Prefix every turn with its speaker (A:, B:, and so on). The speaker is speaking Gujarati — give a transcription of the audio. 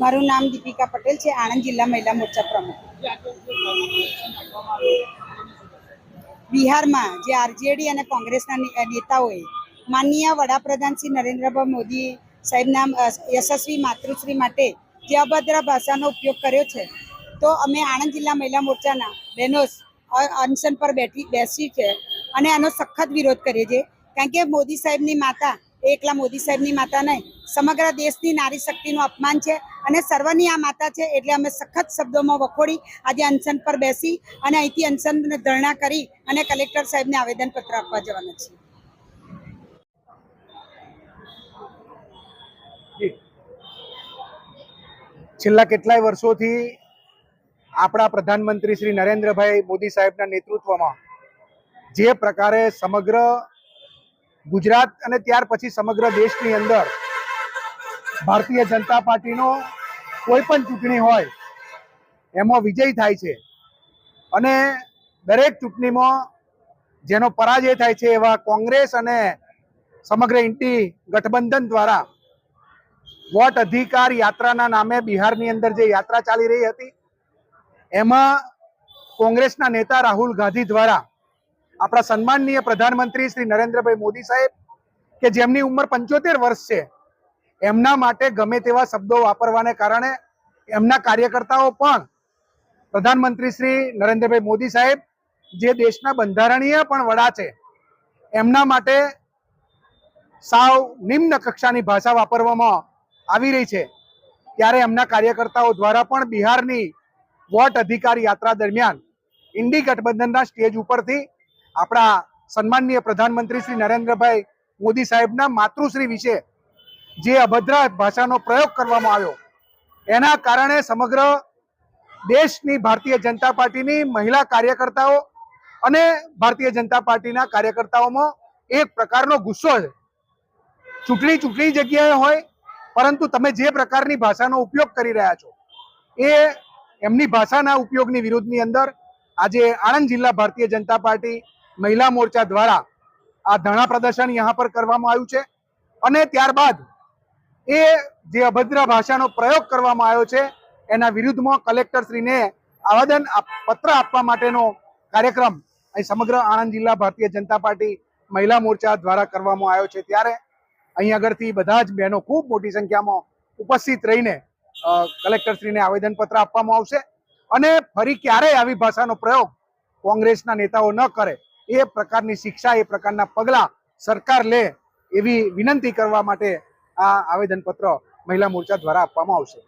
A: મારું નામ દીપિકા પટેલ છે, આણંદ જિલ્લા મહિલા મોરચા પ્રમુખ. બિહારમાં જે આરજેડી અને કોંગ્રેસના નેતાઓએ માનનીય વડાપ્રધાન શ્રી નરેન્દ્રભાઈ મોદી સાહેબના યશસ્વી માતૃશ્રી માટે જે અભદ્ર ભાષાનો ઉપયોગ કર્યો છે, તો અમે આણંદ જિલ્લા મહિલા મોરચાના બહેનો અનશન પર બેઠી, બેસી છે અને આનો સખત વિરોધ કરીએ છીએ. કારણ કે મોદી સાહેબની માતા એકલા મોદી સાહેબની માતા નહીં. સમગ્ર દેશની નારી શક્તિનું અપમાન છે અને સર્વની આ માતા છે એટલે અમે સખત શબ્દોમાં વખોડી આજે અનશન પર બેસી અને અહીંથી અનશન ધરણા કરી અને કલેક્ટર સાહેબને આવેદનપત્ર આપવા જવાના છીએ.
B: છેલ્લા કેટલાય વર્ષોથી આપણા પ્રધાનમંત્રી શ્રી નરેન્દ્રભાઈ મોદી સાહેબના નેતૃત્વમાં જે પ્રકારે સમગ્ર ગુજરાત અને ત્યાર પછી સમગ્ર દેશની અંદર ભારતીય જનતા પાર્ટીનો કોઈ પણ ચૂંટણી હોય, એમાં વિજય થાય છે. અને દરેક ચૂંટણીમાં જેનો પરાજય થાય છે એવા કોંગ્રેસ અને સમગ્ર ઇન્ટી ગઠબંધન દ્વારા વોટ અધિકાર યાત્રાના નામે બિહારની અંદર જે યાત્રા ચાલી રહી હતી, એમાં કોંગ્રેસના નેતા રાહુલ ગાંધી દ્વારા આપણા સન્માનનીય પ્રધાનમંત્રી શ્રી નરેન્દ્રભાઈ મોદી સાહેબ, કે જેમની ઉંમર પંચોતેર વર્ષ છે, એમના માટે ગમે તેવા શબ્દો વાપરવાને કારણે એમના કાર્યકર્તાઓ પણ પ્રધાનમંત્રી શ્રી નરેન્દ્રભાઈ મોદી સાહેબ, જે દેશના બંધારણીય પણ વડા છે, એમના માટે સાવ નિમ્ન કક્ષાની ભાષા વાપરવામાં આવી રહી છે. ત્યારે એમના કાર્યકર્તાઓ દ્વારા પણ બિહારની વોટ અધિકાર યાત્રા દરમિયાન ઇન્ડી ગઠબંધનના સ્ટેજ ઉપરથી આપણા સન્માનનીય પ્રધાનમંત્રી શ્રી નરેન્દ્રભાઈ મોદી સાહેબના માતૃશ્રી વિશે જે અભદ્ર ભાષાનો પ્રયોગ કરવામાં આવ્યો, એના કારણે સમગ્ર દેશની ભારતીય જનતા પાર્ટીની મહિલા કાર્યકર્તાઓ અને ભારતીય જનતા પાર્ટીના કાર્યકર્તાઓમાં એક પ્રકારનો ગુસ્સો છે. ચૂંટણી ચૂંટણી જગ્યાએ હોય, પરંતુ તમે જે પ્રકારની ભાષાનો ઉપયોગ કરી રહ્યા છો, એ એમની ભાષાના ઉપયોગની વિરુદ્ધની અંદર આજે આણંદ જિલ્લા ભારતીય જનતા પાર્ટી મહિલા મોરચા દ્વારા આ ધરણા પ્રદર્શન यहाँ પર કરવામાં આવ્યું છે. અને ત્યારબાદ એ જે અભદ્ર ભાષાનો પ્રયોગ કરવામાં આવ્યો છે, એના વિરુદ્ધમાં કલેક્ટરશ્રીને આવેદન પત્ર આપવા માટેનો કાર્યક્રમ અહીં સમગ્ર આણંદ જિલ્લા ભારતીય જનતા પાર્ટી મહિલા મોરચા દ્વારા કરવામાં આવ્યો છે. ત્યારે અહીં આગળથી બધા જ બહેનો ખૂબ મોટી સંખ્યામાં ઉપસ્થિત રહીને કલેક્ટરશ્રીને આવેદનપત્ર આપવામાં આવશે. અને ફરી ક્યારેય આવી ભાષાનો પ્રયોગ કોંગ્રેસના નેતાઓ ન કરે એ પ્રકારની શિક્ષા, એ પ્રકારના પગલાં સરકાર લે એવી વિનંતી કરવા માટે આ આવેદનપત્ર મહિલા મોરચા દ્વારા આપવામાં આવશે.